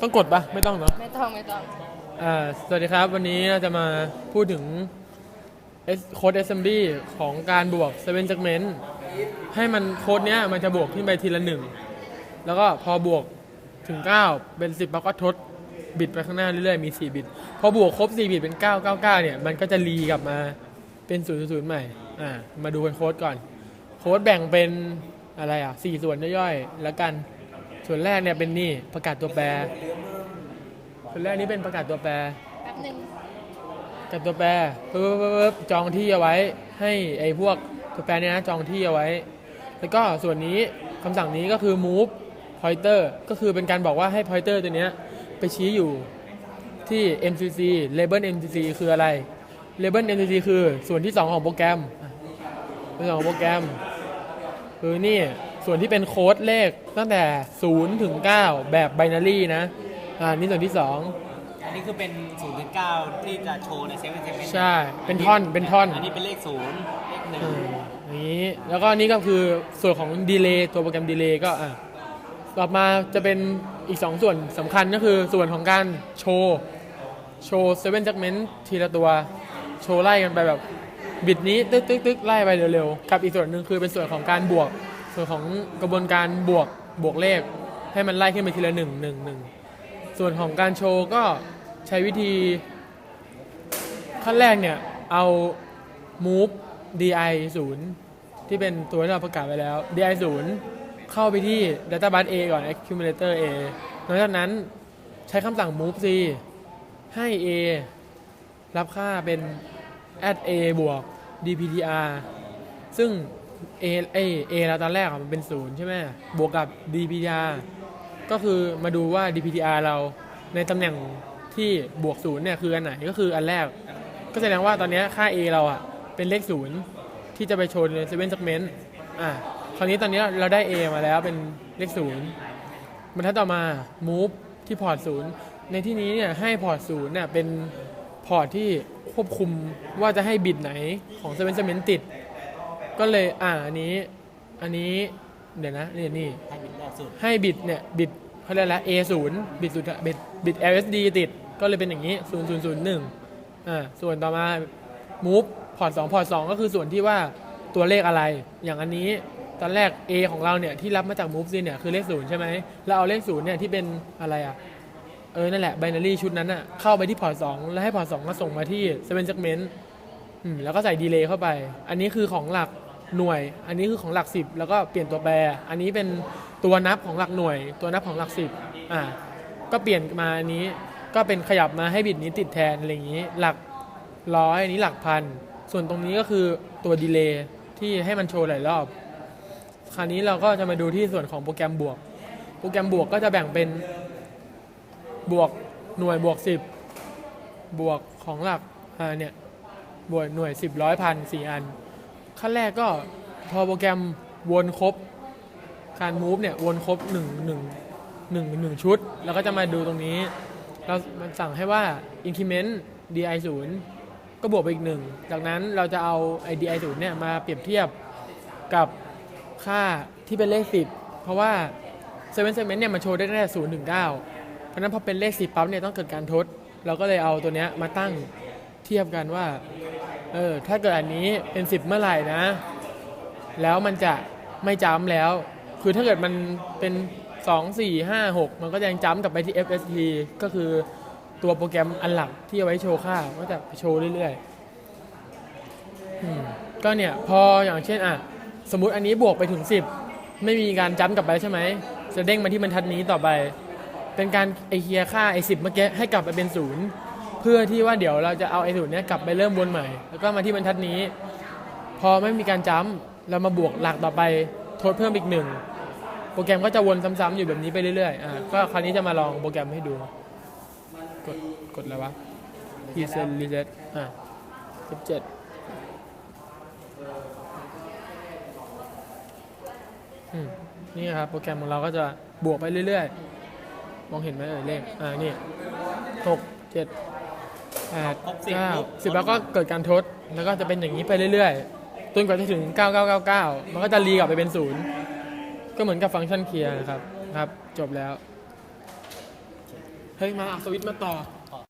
ต้องกดปะไม่ต้องเนาะไม่ต้องไม่ต้อง อ่าสวัสดีครับ วันนี้เราจะมาพูดถึง S- โค้ด assembly ของการบวก7 segment ให้มันโค้ดเนี้ยมันจะบวกขึ้นไปทีละหนึ่งแล้วก็พอบวกถึง 9 เป็น 10แล้วก็ทดบิตไปข้างหน้าเรื่อยๆ มี 4 บิต พอบวกครบ 4 บิตเป็น 999 เนี่ย มันก็จะรีกลับมาเป็น000ใหม่ อ่า มาดูกันโค้ดก่อน โค้ดแบ่งเป็นอะไรอะ 4 ส่วนย่อยๆ แล้วกัน ส่วนแรกเนี่ยเป็นนี่ประกาศตัวแปร ส่วนแรกนี้เป็นประกาศตัวแปรแป๊บหนึ่งกับตัวแปรปึ๊บปึ๊บปึ๊บปึ๊บจองที่เอาไว้ ให้ไอ้พวกตัวแปรเนี่ยนะจองที่เอาไว้ แล้วก็ส่วนนี้คำสั่งนี้ก็คือ move pointer ก็คือเป็นการบอกว่าให้ pointer ตัวเนี้ยไปชี้อยู่ที่ MCC label MCC คืออะไร label MCC คือส่วนที่ 2 ของโปรแกรมส่วนที่สองของโปรแกรม คือนี่ ส่วนที่เป็นโค้ดเลขตั้งแต่ 0 ถึง 9 แบบ binary นะอ่านี่ส่วนที่ 2 อันนี้คือเป็น0ถึง9ที่จะโชว์ในเซเว่นเซเว่นใช่เป็นท่อนเป็นท่อน อันนี้เป็นเลข0เลขหนึ่งอืมอย่างนี้แล้วก็นี่ก็คือส่วนของดีเลย์ตัวโปรแกรมดีเลย์ก็อะต่อมาจะเป็นอีก 2 ส่วนสำคัญก็คือส่วนของการโชว์โชว์เซเว่นจักเมนต์ทีละตัวโชว์ไล่กันไปแบบบิดนี้ตึ๊กตึ๊กตึ๊กไล่ไปเร็วๆกับอีกส่วนหนึ่งคือเป็นส่วนของการบวก ส่วนของกระบวนการบวกบวกเลขให้มันไล่ขึ้นไปทีละหนึ่งหนึ่งหนึ่งส่วนของการโชว์ก็ใช้วิธี ขั้นแรกเนี่ยเอา move di 0ที่เป็นตัวที่เราประกาศไว้แล้ว di 0เข้าไปที่ data bus a ก่อน accumulator a หลังจากนั้นใช้คำสั่ง move c ให้ a รับค่าเป็น add a บวก dptr ซึ่ง a a a เราตอนแรกอะมันเป็น0ใช่ไหมบวกกับ dptr ก็คือมาดูว่า dptr เราในตำแหน่งที่บวก0เนี่ยคืออันไหนก็คืออันแรก ก็แสดงว่าตอนนี้ค่า a เราอะเป็นเลข0ที่จะไปโชว์ใน7 segment อะคราวนี้ตอนนี้เราได้ a มาแล้วเป็นเลข0บรรทัดต่อมา move ที่พอร์ต0ในที่นี้เนี่ยให้พอร์ต0เนี่ยเป็นพอร์ตที่ควบคุมว่าจะให้บิตไหนของ7 segment ติด ก็เลยอ่าอันนี้อันนี้เดี๋ยวนะนี่นี่ให้บิตแรกสุดให้บิตเนี่ยบิตเขาเรียกแล้ว A 0บิตสุดท้ายบิตบิต LSD ติดก็เลยเป็นอย่างนี้0001อ่าส่วนต่อมา move พอร์ต2พอร์ต2ก็คือส่วนที่ว่าตัวเลขอะไร อย่างอันนี้ตอนแรก A ของเราเนี่ยที่รับมาจาก move เนี่ยคือเลข0ใช่ไหมแล้วเอาเลข0เนี่ยที่เป็นอะไรอะเออ นั่นแหละ binary ชุดนั้นอะเข้าไปที่พอร์ต2แล้วให้พอร์ต2ก็ส่งมาที่7 segment อืมแล้วก็ใส่ดีเลย์เข้าไป อันนี้คือของหลัก หน่วย อันนี้คือของหลัก10แล้วก็เปลี่ยนตัวแปร อันนี้เป็นตัวนับของหลักหน่วย ตัวนับของหลัก10อ่าก็เปลี่ยนมาอันนี้ก็เป็นขยับมาให้บิตนี้ติดแทนอะไรอย่างนี้ หลักร้อยอันนี้หลักพัน ส่วนตรงนี้ก็คือตัวดีเลย์ที่ให้มันโชว์หลายรอบ คราวนี้เราก็จะมาดูที่ส่วนของโปรแกรมบวก โปรแกรมบวกก็จะแบ่งเป็นบวกหน่วยบวก 10 บวกของหลักอ่าเนี่ยบวกหน่วย 10ร้อยพันสี่อัน ขั้นแรกก็พอโปรแกรมวนครบการ move เนี่ยวนครบ1 1 1 1 ชุด แล้วก็จะมาดูตรงนี้ เรามันสั่งให้ว่า increment di 0ก็บวกไปอีกหนึ่งจากนั้นเราจะเอาไอ di 0เนี่ยมาเปรียบเทียบกับค่าที่เป็นเลข 10 เพราะว่า7 segment เนี่ยมันโชว์ได้ตั้งแต่0ถึง9เพราะฉะนั้นพอเป็นเลข10ปั๊บเนี่ยต้องเกิดการทด เราก็เลยเอาตัวเนี้ยมาตั้งเทียบกันว่า เออถ้าเกิดอันนี้เป็น 10 เมื่อไหร่นะ แล้วมันจะไม่จ้ำแล้ว คือถ้าเกิดมันเป็น 2 4 5 6 มันก็ยังจ้ำกลับไปที่ FST ก็คือตัวโปรแกรมอันหลักที่เอาไว้โชว์ค่าก็จะโชว์เรื่อยๆก็เนี่ยพออย่างเช่นอะสมมติอันนี้บวกไปถึง 10 ไม่มีการจ้ำกลับไปใช่ไหมจะเด้งมาที่บรรทัดนี้ต่อไป เป็นการไอเคียค่าไอสิบเมื่อกี้ให้กลับไปเป็นศูนย์ เพื่อที่ว่าเดี๋ยวเราจะเอาไอศูนย์เนี้กลับไปเริ่มวนใหม่ แล้วก็มาที่บรรทัดนี้ พอไม่มีการจ้ำเรามาบวกหลักต่อไปทดเพิ่มอีกหนึ่งโปรแกรมก็จะวนซ้ำๆอยู่แบบนี้ไปเรื่อยๆอ่าก็คราวนี้จะมาลองโปรแกรมให้ดู กดกดอะไรวะ reset reset อ่าสิบเจ็ดอืมนี่ครับโปรแกรมของเราก็จะบวกไปเรื่อยๆ มองเห็นไหมเอ่ยเลขอ่านี่หกเจ็ด แปดครบสิบเก้าปุ๊บสิบแล้วก็เกิดการทดแล้วก็จะเป็นอย่างนี้ไปเรื่อยๆจนกว่าจะถึง 9999 มันก็จะรีกลับไปเป็นศูนย์ก็เหมือนกับฟังก์ชันเคลียร์นะครับครับ จบแล้วโเฮ้ย มาเอาสวิตช์มาต่อ